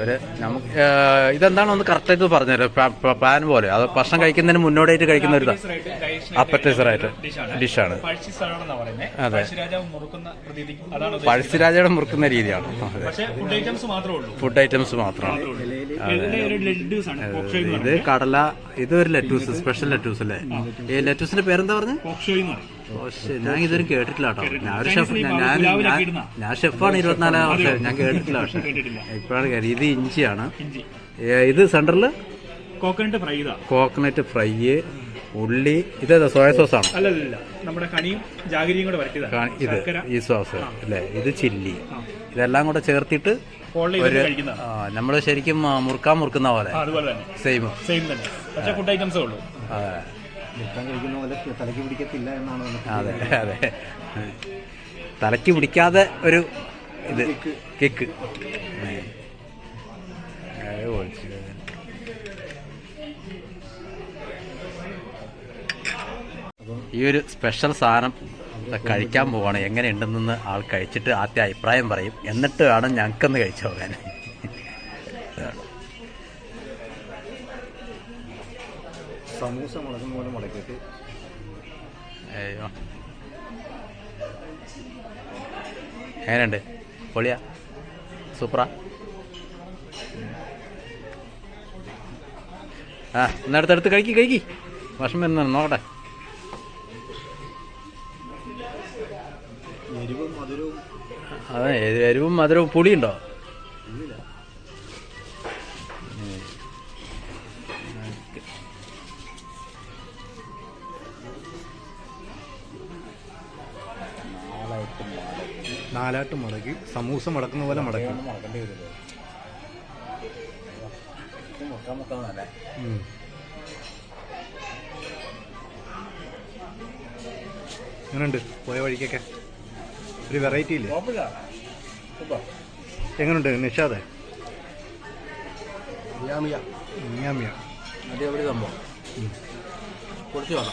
ഒരു നമുക്ക് ഇതെന്താണ് ഒന്ന് കറക്റ്റായിട്ട് പറഞ്ഞുതരാം പാൻ പോലെ. അത് ഭക്ഷണം കഴിക്കുന്നതിന് മുന്നോടിയായിട്ട് കഴിക്കുന്ന ഒരു അപ്പറ്റൈസറായിട്ട് ആണ്. അതെ. പഴശ്ശിരാജയുടെ മുറുക്കുന്ന രീതിയാണ്. ഫുഡ് ഐറ്റംസ് മാത്രമാണ്. ഇത് കടല ഇത് ഒരു ലെറ്റൂസ് സ്പെഷ്യൽ ലെറ്റൂസ് അല്ലേ? ഈ ലെറ്റൂസിന്റെ പേരെന്താ പറഞ്ഞു? ഞാൻ ഇതൊരു കേട്ടിട്ടില്ല. കേട്ടോ ഞാൻ ഒരു ഷെഫ് ഞാൻ ഞാൻ- ഷെഫാണ് ഇരുപത്തിനാലാം വർഷം ഞാൻ കേട്ടിട്ടില്ല പക്ഷെ. ഇപ്പോഴാണ് കാര്യം ഇത് ഇഞ്ചിയാണ്. ഇഞ്ചി. ഇത് സെന്ററിൽ കോക്കനട്ട് ഫ്രൈ കോക്കനട്ട് ഫ്രൈ ഉള്ളി ഇതേതാ സോയ സോസ് ആണ് അല്ലല്ല നമ്മുടെ കണിയും ജാഗരിയും കൂടെ ഇത് ഈ സോസ് അല്ലേ? ഇത് ചില്ലി. ഇതെല്ലാം കൂടെ ചേർത്തിട്ട് ഒരു നമ്മൾ ശരിക്കും മുറുക്കാൻ മുറുക്കുന്ന പോലെ. സെയിം സെയിം തന്നെ. ഫുഡ് ഐറ്റംസേ ഉള്ളൂ. കഴിക്കുന്ന പോലെ തലയ്ക്ക് പിടിക്കത്തില്ല എന്നാണ് നമുക്ക് അതെ അതെ. തലയ്ക്ക് പിടിക്കാതെ ഒരു ഇത് കിക്ക്. ഈ ഒരു സ്പെഷ്യൽ സാധനം കഴിക്കാൻ പോവാണ്. എങ്ങനെയുണ്ടെന്ന് ആൾ കഴിച്ചിട്ട് ആദ്യം അഭിപ്രായം പറയും. എന്നിട്ട് വേണം ഞങ്ങൾക്കൊന്ന് കഴിച്ചു പോകാൻ. സമൂസ മുളകും പോലെ മുളക്കിട്ട് അയ്യോ. എങ്ങനെയുണ്ട്? പൊളിയാ? സൂപ്പറാ? ആ എന്നടുത്തടുത്ത് കഴിക്കി കഴിക്കി. ഭക്ഷണം വരുന്ന നോക്കട്ടെ. അതെ എരി- എരിവും മധുരവും പുളിയുണ്ടോ? നാലാട്ട് മടക്കി. സമൂസ മടക്കുന്ന പോലെ മടക്കി. ഉം. എങ്ങനെയുണ്ട് പോയ വഴിക്കൊക്കെ? ഒരു വെറൈറ്റി ഇല്ലേ? എങ്ങനെയുണ്ട് നിഷാദേ? സംഭവം. കൊടുത്തു വേണം